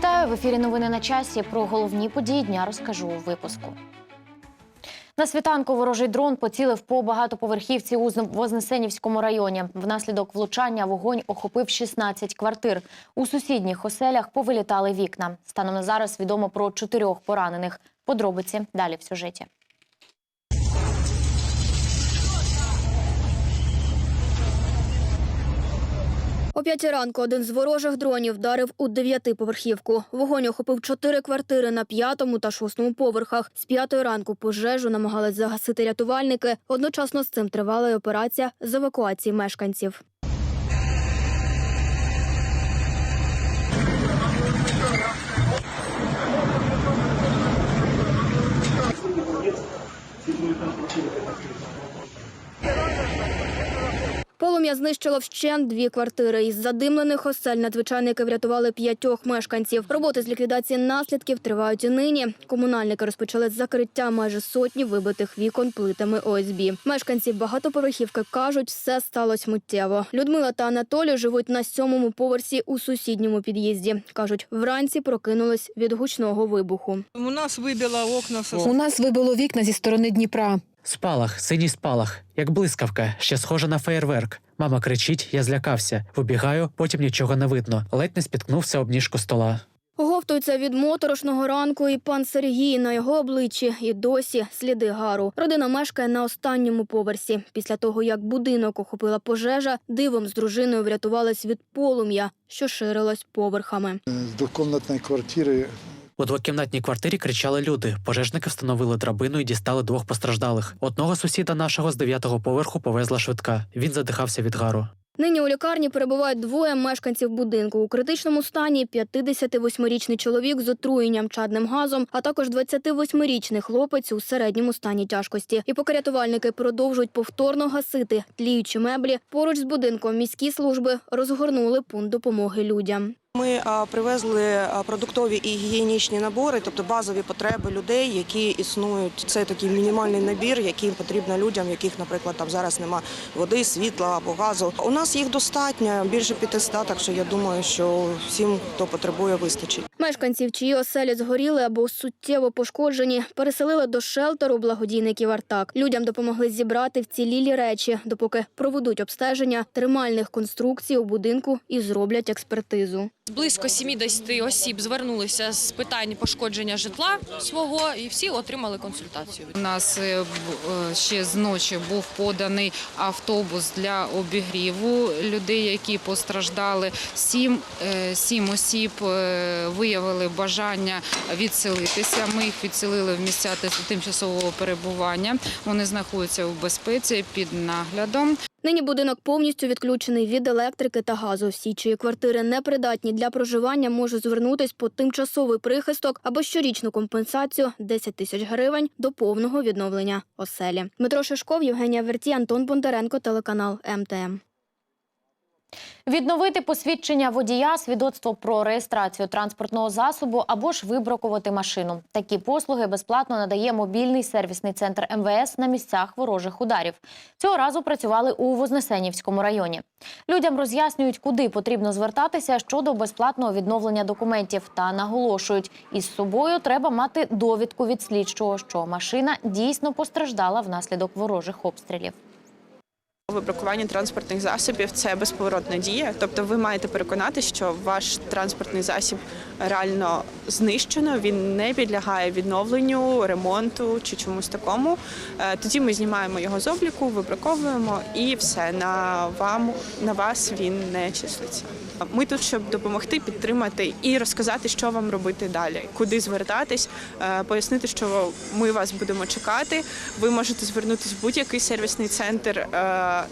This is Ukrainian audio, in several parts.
Вітаю в ефірі. Новини на часі. Про головні події дня розкажу у випуску. На світанку ворожий дрон поцілив по багатоповерхівці у Вознесенівському районі. Внаслідок влучання вогонь охопив 16 квартир. У сусідніх оселях повилітали вікна. Станом на зараз відомо про чотирьох поранених. Подробиці далі в сюжеті. О п'ятій ранку один з ворожих дронів вдарив у дев'ятиповерхівку. Вогонь охопив чотири квартири на п'ятому та шостому поверхах. З п'ятої ранку пожежу намагались загасити рятувальники. Одночасно з цим тривала й операція з евакуації мешканців. Полум'я знищило вщент дві квартири. Із задимлених осель надзвичайники врятували п'ятьох мешканців. Роботи з ліквідації наслідків тривають і нині. Комунальники розпочали закриття майже сотні вибитих вікон плитами ОСБ. Мешканці багатоповерхівки кажуть, все сталося миттєво. Людмила та Анатолій живуть на сьомому поверсі у сусідньому під'їзді. кажуть, вранці прокинулись від гучного вибуху. У нас выбило окна У нас вибило вікна зі сторони Дніпра. Спалах, синій спалах, як блискавка, ще схожа на феєрверк. Мама кричить, я злякався. Вибігаю, потім нічого не видно. Ледь не спіткнувся об ніжку стола. Оговтується від моторошного ранку і пан Сергій на його обличчі і досі сліди гару. Родина мешкає на останньому поверсі. Після того, як будинок охопила пожежа, дивом з дружиною врятувались від полум'я, що ширилось поверхами. З двокомнатної квартири У двокімнатній квартирі кричали люди. Пожежники встановили драбину і дістали двох постраждалих. Одного сусіда нашого з дев'ятого поверху повезла швидка. Він задихався від гару. Нині у лікарні перебувають двоє мешканців будинку. У критичному стані 58-річний чоловік з отруєнням чадним газом, а також 28-річний хлопець у середньому стані тяжкості. І поки рятувальники продовжують повторно гасити тліючі меблі, поруч з будинком міські служби розгорнули пункт допомоги людям. Ми привезли продуктові і гігієнічні набори, тобто базові потреби людей, які існують. Це такий мінімальний набір, який потрібно людям, яких, наприклад, там зараз нема води, світла або газу. У нас їх достатньо більше 500, так що я думаю, що всім, хто потребує, вистачить. Мешканців, чиї оселі згоріли або суттєво пошкоджені, переселили до шелтеру благодійників Артак. Людям допомогли зібрати вцілілі речі, допоки проведуть обстеження тримальних конструкцій у будинку і зроблять експертизу. Близько 70 осіб звернулися з питань пошкодження житла свого, і всі отримали консультацію. У нас е, е, ще з ночі був поданий автобус для обігріву людей, які постраждали. Сім, е, сім осіб виявили бажання відселитися. Ми їх відселили в місця тимчасового перебування. Вони знаходяться в безпеці під наглядом. Нині будинок повністю відключений від електрики та газу. Всі, чиї квартири непридатні для проживання, можуть звернутись по тимчасовий прихисток або щорічну компенсацію 10 тисяч гривень до повного відновлення оселі. Дмитро Шишков, Євгенія Верті, Антон Бондаренко, телеканал МТМ. Відновити посвідчення водія, свідоцтво про реєстрацію транспортного засобу або ж вибракувати машину. Такі послуги безплатно надає мобільний сервісний центр МВС на місцях ворожих ударів. Цього разу працювали у Вознесенівському районі. Людям роз'яснюють, куди потрібно звертатися щодо безплатного відновлення документів та наголошують, із собою треба мати довідку від слідчого, що машина дійсно постраждала внаслідок ворожих обстрілів. Вибракування транспортних засобів це безповоротна дія. Тобто, ви маєте переконати, що ваш транспортний засіб реально знищено, він не підлягає відновленню, ремонту чи чомусь такому. Е, Тоді ми знімаємо його з обліку, вибраковуємо і все на вам на вас він не числиться. Ми тут, щоб допомогти, підтримати і розказати, що вам робити далі, куди звертатись, е, пояснити, що ми вас будемо чекати. Ви можете звернутися в будь-який сервісний центр е,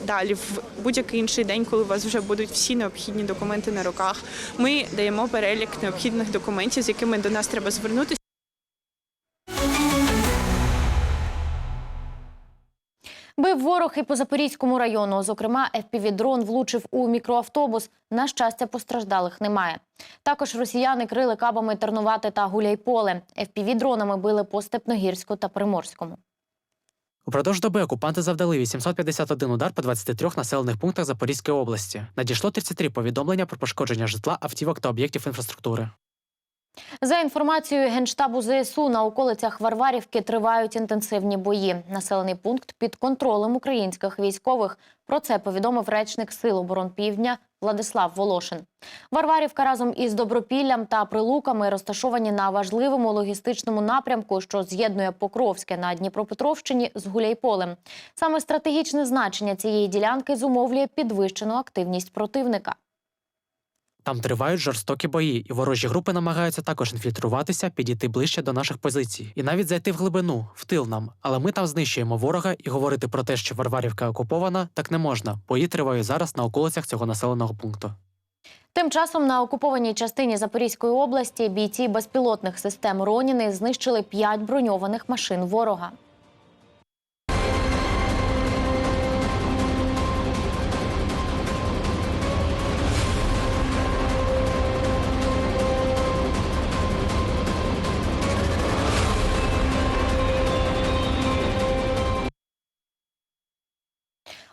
далі, в будь-який інший день, коли у вас вже будуть всі необхідні документи на руках. Ми даємо перелік необхідних документів, з якими до нас треба звернутися. Бив ворог і по Запорізькому району. Зокрема, FPV-дрон влучив у мікроавтобус. На щастя, постраждалих немає. Також росіяни крили кабами Тернувати та Гуляйполе. FPV-дронами били по Степногірську та Приморському. Упродовж доби окупанти завдали 851 удар по 23 населених пунктах Запорізької області. Надійшло 33 повідомлення про пошкодження житла, автівок та об'єктів інфраструктури. За інформацією Генштабу ЗСУ, на околицях Варварівки тривають інтенсивні бої. Населений пункт під контролем українських військових. Про це повідомив речник Сил оборон Півдня Владислав Волошин. Варварівка разом із Добропіллям та Прилуками розташовані на важливому логістичному напрямку, що з'єднує Покровське на Дніпропетровщині з Гуляйполем. Саме стратегічне значення цієї ділянки зумовлює підвищену активність противника. Там тривають жорстокі бої, і ворожі групи намагаються також інфільтруватися, підійти ближче до наших позицій і навіть зайти в глибину, в тил нам. Але ми там знищуємо ворога і говорити про те, що Варварівка окупована, так не можна. Бої тривають зараз на околицях цього населеного пункту. Тим часом на окупованій частині Запорізької області бійці безпілотних систем Роніни знищили п'ять броньованих машин ворога.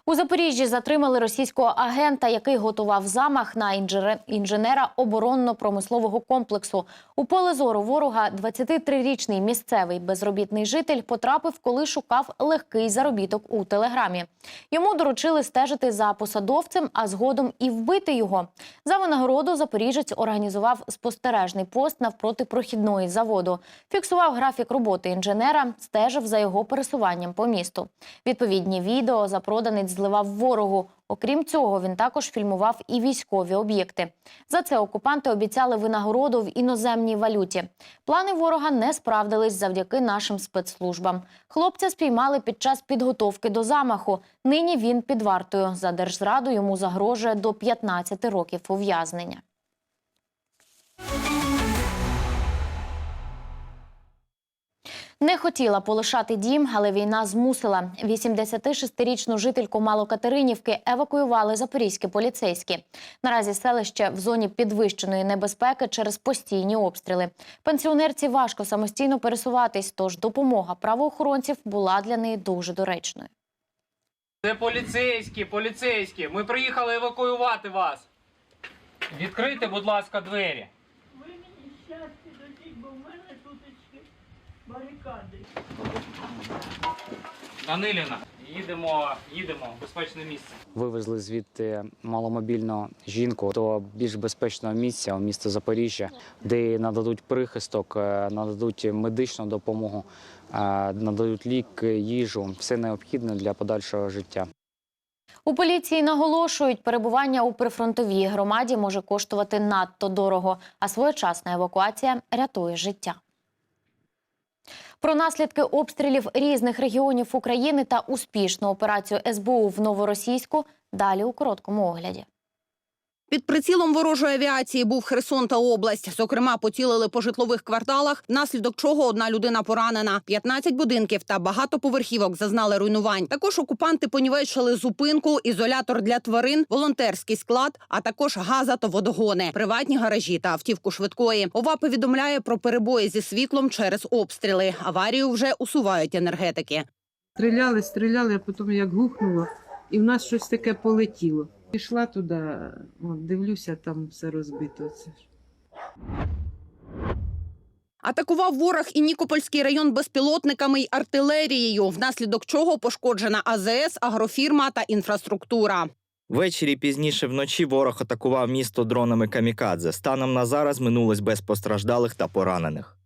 У Запоріжжі затримали російського агента, який готував замах на інженера оборонно-промислового комплексу. У поле зору ворога 23-річний місцевий безробітний житель потрапив, коли шукав легкий заробіток у телеграмі. Йому доручили стежити за посадовцем, а згодом і вбити його. За винагороду запоріжець організував спостережний пост навпроти прохідної заводу. Фіксував графік роботи інженера, стежив за його пересуванням по місту. Відповідні відео запроданець зливав ворогу. Окрім цього, він також фільмував і військові об'єкти. За це окупанти обіцяли винагороду в іноземній валюті. Плани ворога не справдились завдяки нашим спецслужбам. Хлопця спіймали під час підготовки до замаху. Нині він під вартою. За держзраду йому загрожує до 15 років ув'язнення. Не хотіла полишати дім, але війна змусила. 86-річну жительку Малокатеринівки евакуювали запорізькі поліцейські. Наразі селище в зоні підвищеної небезпеки через постійні обстріли. Пенсіонерці важко самостійно пересуватись, тож допомога правоохоронців була для неї дуже доречною. Це поліцейські, поліцейські. Ми приїхали евакуювати вас. Відкрийте, будь ласка, двері. Ви мені щастя дадіть, бо в мене тутечки барикади. Даниліна, їдемо, їдемо в безпечне місце. Вивезли звідти маломобільну жінку до більш безпечного місця у місто Запоріжжя, де їй нададуть прихисток, е, нададуть медичну допомогу, е, нададуть ліки, їжу, все необхідне для подальшого життя. У поліції наголошують, перебування у прифронтовій громаді може коштувати надто дорого, а своєчасна евакуація рятує життя. Про наслідки обстрілів різних регіонів України та успішну операцію СБУ в Новоросійську далі у короткому огляді. Під прицілом ворожої авіації був Херсон та область. Зокрема, поцілили по житлових кварталах, внаслідок чого одна людина поранена. 15 будинків та багатоповерхівок зазнали руйнувань. Також окупанти понівечили зупинку, ізолятор для тварин, волонтерський склад, а також газа та водогони, приватні гаражі та автівку швидкої. ОВА повідомляє про перебої зі світлом через обстріли. Аварію вже усувають енергетики. Стріляли, стріляли, а потім як гухнуло, і в нас щось таке полетіло. Пішла туди, от, дивлюся, там все розбито. Це. Атакував ворог і Нікопольський район безпілотниками й артилерією, внаслідок чого пошкоджена АЗС, агрофірма та інфраструктура. Ввечері пізніше вночі ворог атакував місто дронами камікадзе. Станом на зараз минулось без постраждалих та поранених.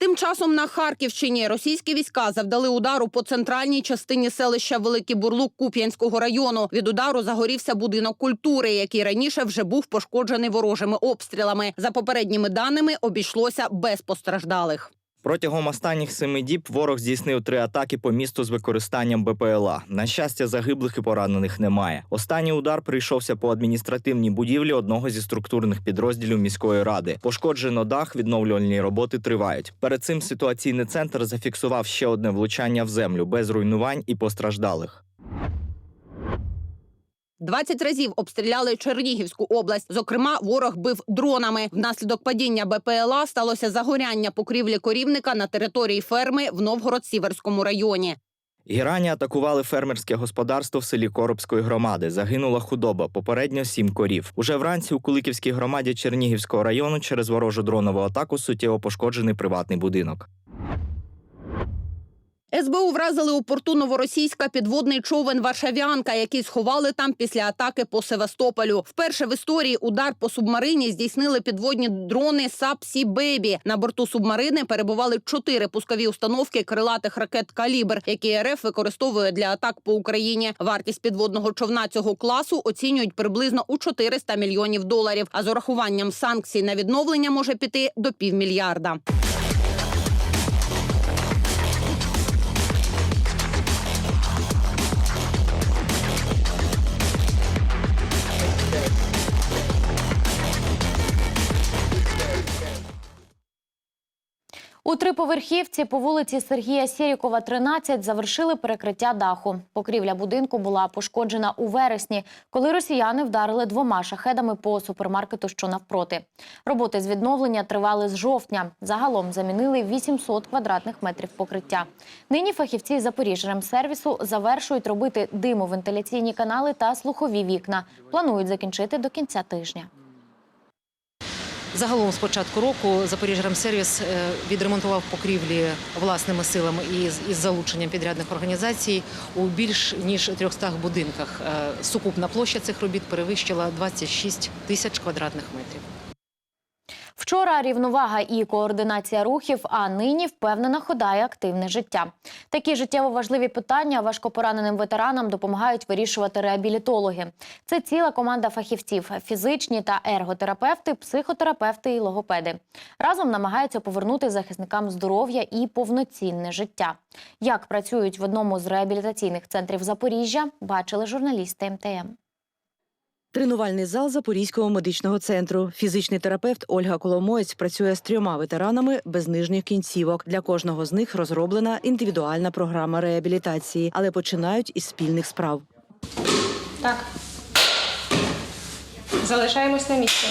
Тим часом на Харківщині російські війська завдали удару по центральній частині селища Великий Бурлук Куп'янського району. Від удару загорівся будинок культури, який раніше вже був пошкоджений ворожими обстрілами. За попередніми даними обійшлося без постраждалих. Протягом останніх семи діб ворог здійснив три атаки по місту з використанням БПЛА. На щастя, загиблих і поранених немає. Останній удар прийшовся по адміністративній будівлі одного зі структурних підрозділів міської ради. Пошкоджено дах, відновлювальні роботи тривають. Перед цим ситуаційний центр зафіксував ще одне влучання в землю без руйнувань і постраждалих. 20 разів обстріляли Чернігівську область. Зокрема, ворог бив дронами. Внаслідок падіння БПЛА сталося загоряння покрівлі корівника на території ферми в Новгород-Сіверському районі. Гірані атакували фермерське господарство в селі Коробської громади. Загинула худоба, попередньо сім корів. Уже вранці у Куликівській громаді Чернігівського району через ворожу дронову атаку суттєво пошкоджений приватний будинок. СБУ вразили у порту Новоросійська підводний човен Варшавянка, який сховали там після атаки по Севастополю. Вперше в історії удар по субмарині здійснили підводні дрони САП Сі Бебі. На борту субмарини перебували чотири пускові установки крилатих ракет Калібр, які РФ використовує для атак по Україні. Вартість підводного човна цього класу оцінюють приблизно у 400 мільйонів доларів. А з урахуванням санкцій на відновлення може піти до півмільярда. У триповерхівці по вулиці Сергія Сєрікова, 13, завершили перекриття даху. Покрівля будинку була пошкоджена у вересні, коли росіяни вдарили двома шахедами по супермаркету, що навпроти. Роботи з відновлення тривали з жовтня. Загалом замінили 800 квадратних метрів покриття. Нині фахівці Запоріжремсервісу завершують робити димовентиляційні канали та слухові вікна. Планують закінчити до кінця тижня. Загалом з початку року Запоріжремсервіс е, відремонтував покрівлі власними силами і із залученням підрядних організацій у більш ніж 300 будинках. Е, Сукупна площа цих робіт перевищила 26 тисяч квадратних метрів. Вчора рівновага і координація рухів, а нині впевнена хода і активне життя. Такі життєво важливі питання важкопораненим ветеранам допомагають вирішувати реабілітологи. Це ціла команда фахівців: фізичні та ерготерапевти, психотерапевти і логопеди. Разом намагаються повернути захисникам здоров'я і повноцінне життя. Як працюють в одному з реабілітаційних центрів Запоріжжя, бачили журналісти МТМ. Тренувальний зал Запорізького медичного центру. Фізичний терапевт Ольга Коломоєць працює з трьома ветеранами без нижніх кінцівок. Для кожного з них розроблена індивідуальна програма реабілітації, але починають із спільних справ. Так. Залишаємось на місці.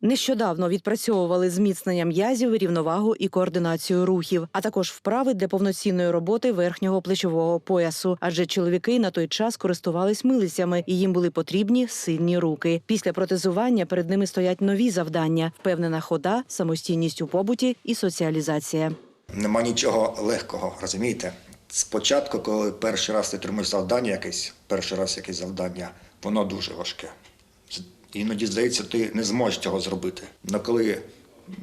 Нещодавно відпрацьовували зміцнення м'язів, рівновагу і координацію рухів, а також вправи для повноцінної роботи верхнього плечового поясу. Адже чоловіки на той час користувались милицями, і їм були потрібні сильні руки. Після протезування перед ними стоять нові завдання: впевнена хода, самостійність у побуті і соціалізація. Нема нічого легкого, розумієте? Спочатку, коли перший раз ти отримуєш завдання якесь, перший раз якесь завдання, воно дуже важке. Іноді здається, ти не зможеш цього зробити. Але коли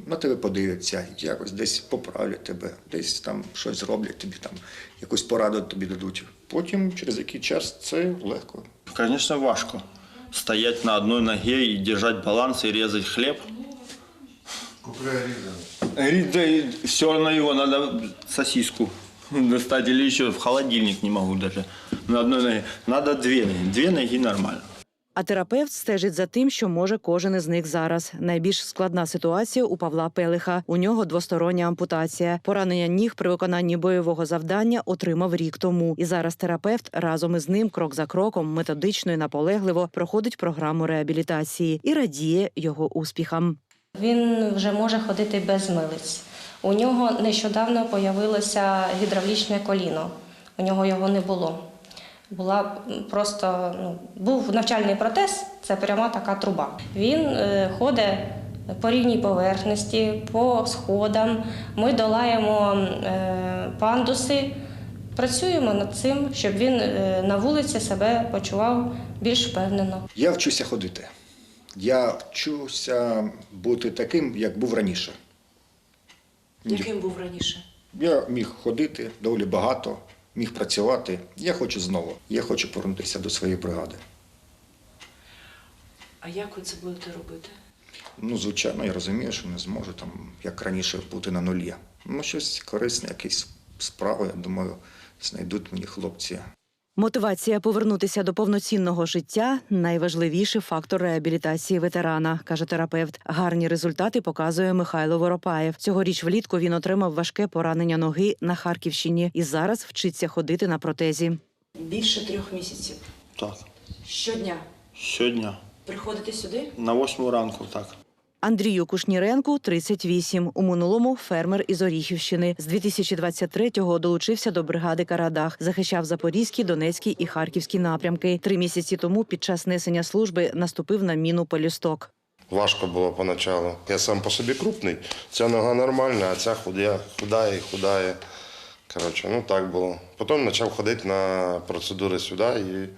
на тебе подивляться, якось десь поправлять тебе, десь там щось зроблять тобі, там якусь пораду тобі дадуть. Потім через який час це легко. Конечно, важко. Стоять на одной ноге и держать баланс и резать хлеб. Говорит, да и все равно его надо сосиску достать или еще в холодильник не могу даже. На одной ноге. Надо две ноги. Две ноги нормально. А терапевт стежить за тим, що може кожен із них зараз. Найбільш складна ситуація у Павла Пелиха. У нього двостороння ампутація. Поранення ніг при виконанні бойового завдання отримав рік тому. І зараз терапевт разом із ним, крок за кроком, методично і наполегливо проходить програму реабілітації і радіє його успіхам. Він вже може ходити без милиць. У нього нещодавно з'явилося гідравлічне коліно. У нього його не було. Була просто ну, був навчальний протез, це пряма така труба. Він е, ходить по рівній поверхності, по сходам. Ми долаємо е, пандуси, працюємо над цим, щоб він е, на вулиці себе почував більш впевнено. Я вчуся ходити. Я вчуся бути таким, як був раніше. Яким був раніше? Я міг ходити доволі багато, міг працювати. Я хочу знову. Я хочу повернутися до своєї бригади. А як ви це будете робити? Ну, звичайно, я розумію, що не зможу там, як раніше, бути на нулі. Ну, щось корисне, якісь справи, я думаю, знайдуть мені хлопці. Мотивація повернутися до повноцінного життя найважливіший фактор реабілітації ветерана, каже терапевт. Гарні результати показує Михайло Воропаєв. Цьогоріч влітку він отримав важке поранення ноги на Харківщині і зараз вчиться ходити на протезі. Більше трьох місяців. Так. Щодня Щодня. приходите сюди? На восьму ранку, так. Андрію Кушніренку 38. У минулому фермер із Оріхівщини. З 2023-го долучився до бригади Карадах. Захищав Запорізький, Донецький і Харківський напрямки. Три місяці тому під час несення служби наступив на міну полюсток. Важко було поначалу. Я сам по собі крупний, ця нога нормальна, а ця худя, худає і худає. Коротше, ну так було. Потім почав ходити на процедури сюди і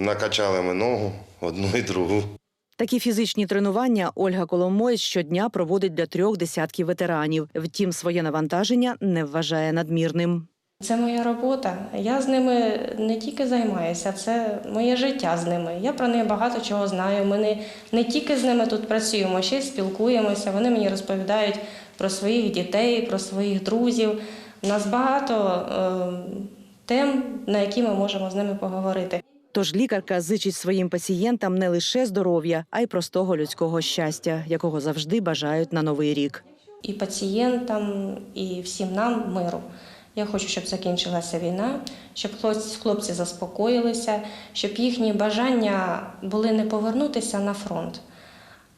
накачали ми ногу одну і другу. Такі фізичні тренування Ольга Коломоєць щодня проводить для трьох десятків ветеранів. Втім, своє навантаження не вважає надмірним. Це моя робота. Я з ними не тільки займаюся, це моє життя з ними. Я про них багато чого знаю. Ми не, не тільки з ними тут працюємо, ще й спілкуємося. Вони мені розповідають про своїх дітей, про своїх друзів. У нас багато е, тем, на які ми можемо з ними поговорити. Тож лікарка зичить своїм пацієнтам не лише здоров'я, а й простого людського щастя, якого завжди бажають на новий рік. І пацієнтам, і всім нам миру. Я хочу, щоб закінчилася війна, щоб хлопці- заспокоїлися, щоб їхні бажання були не повернутися на фронт,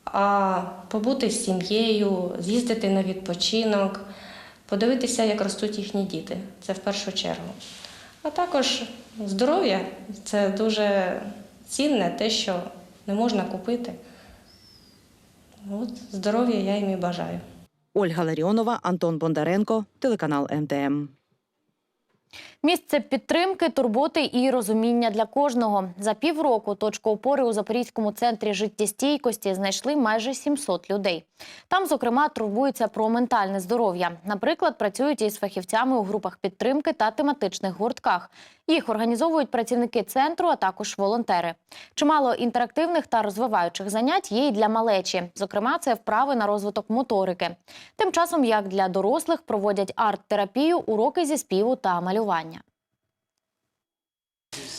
а побути з сім'єю, з'їздити на відпочинок, подивитися, як ростуть їхні діти. Це в першу чергу. А також здоров'я це дуже цінне, те, що не можна купити. От здоров'я я їм і бажаю. Ольга Ларіонова, Антон Бондаренко, телеканал МТМ. Місце підтримки, турботи і розуміння для кожного. За півроку точку опори у Запорізькому центрі життєстійкості знайшли майже 700 людей. Там, зокрема, турбуються про ментальне здоров'я. Наприклад, працюють із фахівцями у групах підтримки та тематичних гуртках. Їх організовують працівники центру, а також волонтери. Чимало інтерактивних та розвиваючих занять є і для малечі. Зокрема, це вправи на розвиток моторики. Тим часом, як для дорослих, проводять арт-терапію, уроки зі співу та малювання.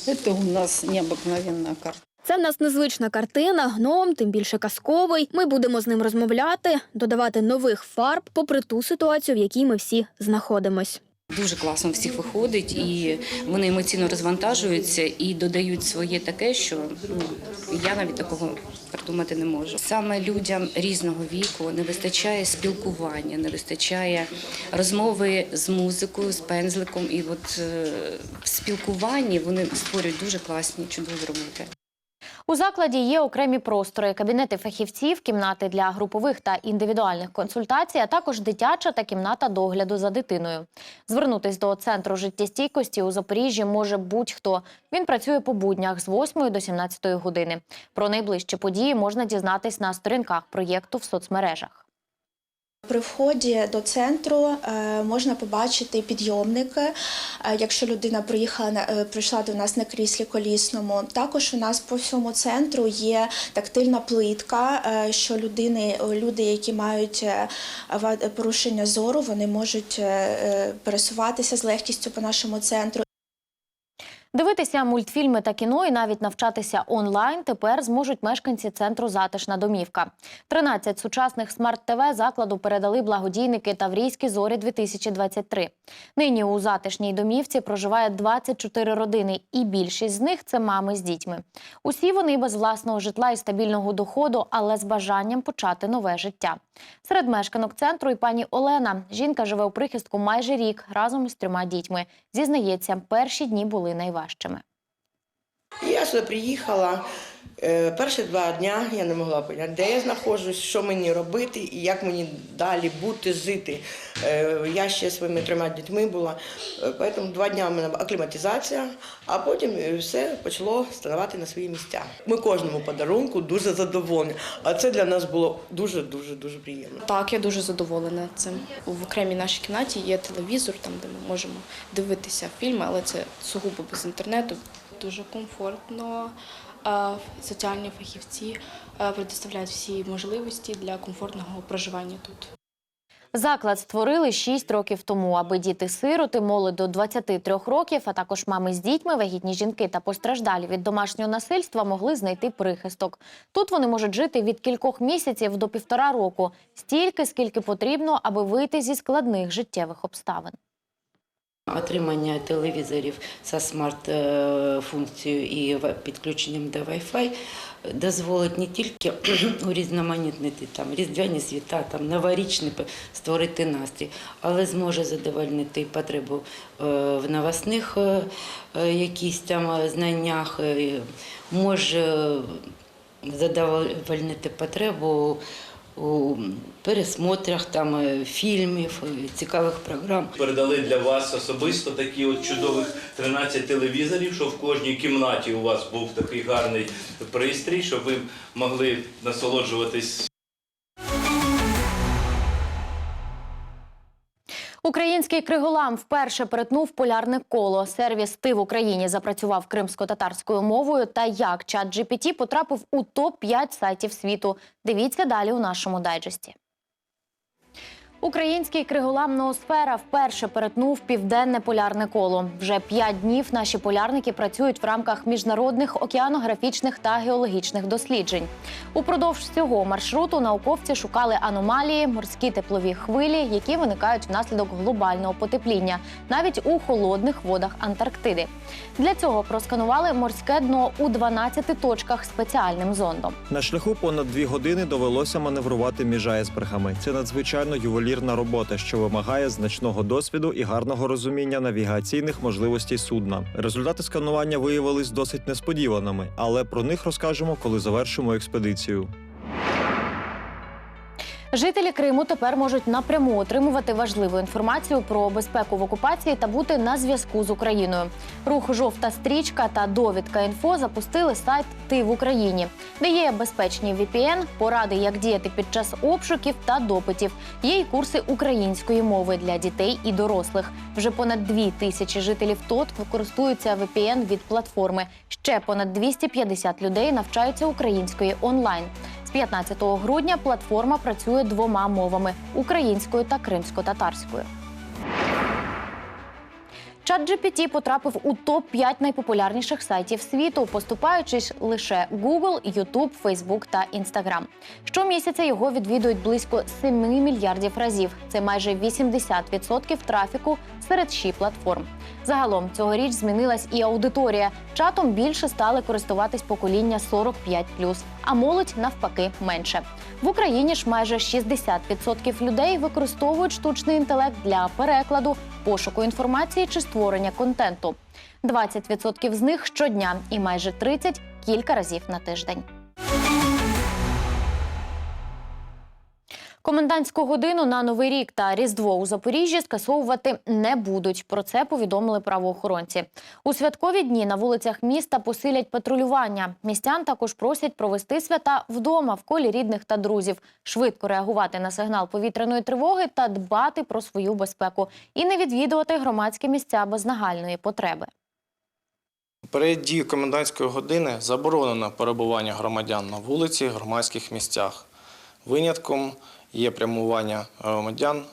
Это у нас необыкновенная карта. Це в нас незвична картина, гном, тим більше казковий. Ми будемо з ним розмовляти, додавати нових фарб, попри ту ситуацію, в якій ми всі знаходимось. Дуже класно всіх виходить, і вони емоційно розвантажуються і додають своє таке, що ну, я навіть такого придумати не можу. Саме людям різного віку не вистачає спілкування, не вистачає розмови з музикою, з пензликом. І от е, в спілкуванні вони створюють дуже класні, чудові роботи. У закладі є окремі простори, кабінети фахівців, кімнати для групових та індивідуальних консультацій, а також дитяча та кімната догляду за дитиною. Звернутись до центру життєстійкості у Запоріжжі може будь-хто. Він працює по буднях з 8 до 17 години. Про найближчі події можна дізнатись на сторінках проєкту в соцмережах. При вході до центру е, можна побачити підйомники, е, якщо людина приїхала е, прийшла до нас на кріслі колісному. Також у нас по всьому центру є тактильна плитка, що людини, люди, які мають порушення зору, вони можуть пересуватися з легкістю по нашому центру. Дивитися мультфільми та кіно і навіть навчатися онлайн тепер зможуть мешканці центру Затишна домівка. 13 сучасних смарт-ТВ закладу передали благодійники Таврійські зорі 2023. Нині у затишній домівці проживає 24 родини, і більшість з них це мами з дітьми. Усі вони без власного житла і стабільного доходу, але з бажанням почати нове життя. Серед мешканок центру і пані Олена. Жінка живе у прихистку майже рік разом із трьома дітьми. Зізнається, перші дні були найважчими. Я сюди приїхала. Е, Перші два дня я не могла поняти, де я знаходжусь, що мені робити і як мені далі бути, жити. Е, Я ще своїми трьома дітьми була, е, тому два дні у мене акліматизація, а потім все почало ставати на свої місця. Ми кожному подарунку дуже задоволені, а це для нас було дуже дуже дуже приємно. Так, я дуже задоволена цим. В окремій нашій кімнаті є телевізор, там де ми можемо дивитися фільми, але це сугубо без інтернету. Дуже комфортно. Соціальні фахівці е, предоставляють всі можливості для комфортного проживання тут. Заклад створили 6 років тому, аби діти-сироти, молодь до 23 років, а також мами з дітьми, вагітні жінки та постраждалі від домашнього насильства могли знайти прихисток. Тут вони можуть жити від кількох місяців до півтора року, стільки, скільки потрібно, аби вийти зі складних життєвих обставин. Отримання телевізорів за смарт-функцією і підключенням до Wi-Fi дозволить не тільки урізноманітнити там різдвяні свята, там новорічні створити настрій, але зможе задовольнити потребу е, в новосних е, е, якісь там знаннях, може задовольнити потребу у пересмотрах там е, фільмів, е, цікавих програм. Передали для вас особисто такі от чудових 13 телевізорів, що в кожній кімнаті у вас був такий гарний пристрій, щоб ви могли насолоджуватись Український Криголам вперше перетнув полярне коло. Сервіс «Ти в Україні запрацював кримсько-татарською мовою та як чат GPT потрапив у топ-5 сайтів світу. Дивіться далі у нашому дайджесті. Український криголам «Ноосфера» вперше перетнув південне полярне коло. Вже п'ять днів наші полярники працюють в рамках міжнародних океанографічних та геологічних досліджень. Упродовж цього маршруту науковці шукали аномалії, морські теплові хвилі, які виникають внаслідок глобального потепління, навіть у холодних водах Антарктиди. Для цього просканували морське дно у 12 точках спеціальним зондом. На шляху понад дві години довелося маневрувати між айсбергами. Це надзвичайно ювелірна робота, що вимагає значного досвіду і гарного розуміння навігаційних можливостей судна. Результати сканування виявились досить несподіваними, але про них розкажемо, коли завершимо експедицію. Жителі Криму тепер можуть напряму отримувати важливу інформацію про безпеку в окупації та бути на зв'язку з Україною. Рух жовта стрічка та довідка інфо запустили сайт Ти в Україні, де є безпечні VPN, поради, як діяти під час обшуків та допитів. Є й курси української мови для дітей і дорослих. Вже понад дві тисячі жителів ТОТ користуються VPN від платформи. Ще понад 250 людей навчаються української онлайн. З 15 грудня платформа працює двома мовами українською та кримсько-татарською. ChatGPT потрапив у топ-5 найпопулярніших сайтів світу, поступаючись лише Google, YouTube, Facebook та Instagram. Щомісяця його відвідують близько 7 мільярдів разів. Це майже 80% трафіку серед ші платформ. Загалом цьогоріч змінилась і аудиторія. Чатом більше стали користуватись покоління 45+, а молодь навпаки менше. В Україні ж майже 60% людей використовують штучний інтелект для перекладу, пошуку інформації чи створення контенту. 20% з них щодня і майже 30% – кілька разів на тиждень. Комендантську годину на Новий рік та Різдво у Запоріжжі скасовувати не будуть. Про це повідомили правоохоронці. У святкові дні на вулицях міста посилять патрулювання. Містян також просять провести свята вдома в колі рідних та друзів, швидко реагувати на сигнал повітряної тривоги та дбати про свою безпеку і не відвідувати громадські місця без нагальної потреби. Перед дією комендантської години заборонено перебування громадян на вулиці, громадських місцях. Винятком є прямування громадян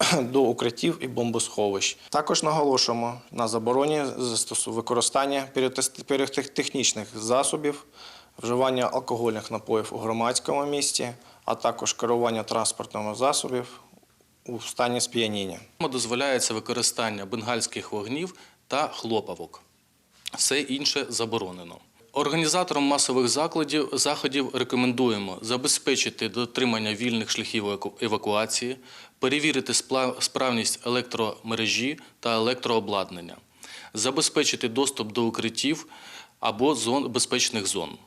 до укриттів і бомбосховищ. Також наголошуємо на забороні використання піротехнічних засобів, вживання алкогольних напоїв у громадському місті, а також керування транспортними засобів у стані сп'яніння. Дозволяється використання бенгальських вогнів та хлопавок. Все інше заборонено. Організаторам масових закладів заходів рекомендуємо забезпечити дотримання вільних шляхів евакуації, перевірити справність електромережі та електрообладнання, забезпечити доступ до укриттів або зон безпечних зон.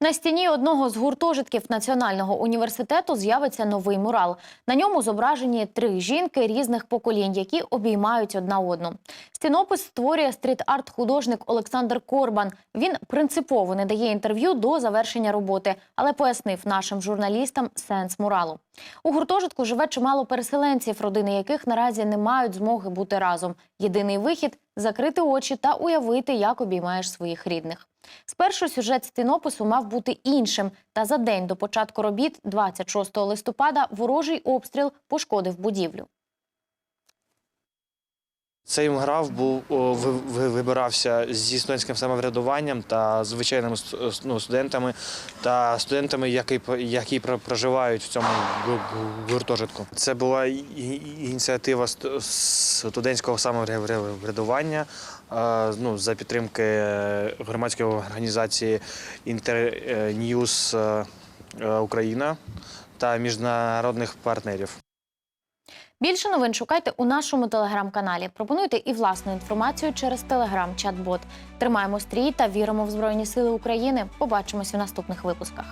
На стіні одного з гуртожитків Національного університету з'явиться новий мурал. На ньому зображені три жінки різних поколінь, які обіймають одна одну. Стінопис створює стріт-арт художник Олександр Корбан. Він принципово не дає інтерв'ю до завершення роботи, але пояснив нашим журналістам сенс муралу. У гуртожитку живе чимало переселенців, родини яких наразі не мають змоги бути разом. Єдиний вихід закрити очі та уявити, як обіймаєш своїх рідних. Спершу сюжет стінопису мав бути іншим. Та за день до початку робіт, 26 листопада, ворожий обстріл пошкодив будівлю. Цей граф був вибирався зі студентським самоврядуванням та звичайними ну, студентами та студентами, які, які про- проживають в цьому гу- гу- гуртожитку. Це була ініціатива ст- студентського самоврядування, ну, за підтримки е, громадської організації Інтерньюз Україна та міжнародних партнерів. Більше новин шукайте у нашому телеграм-каналі. Пропонуйте і власну інформацію через телеграм-чат-бот. Тримаємо стрій та віримо в Збройні Сили України. Побачимось у наступних випусках.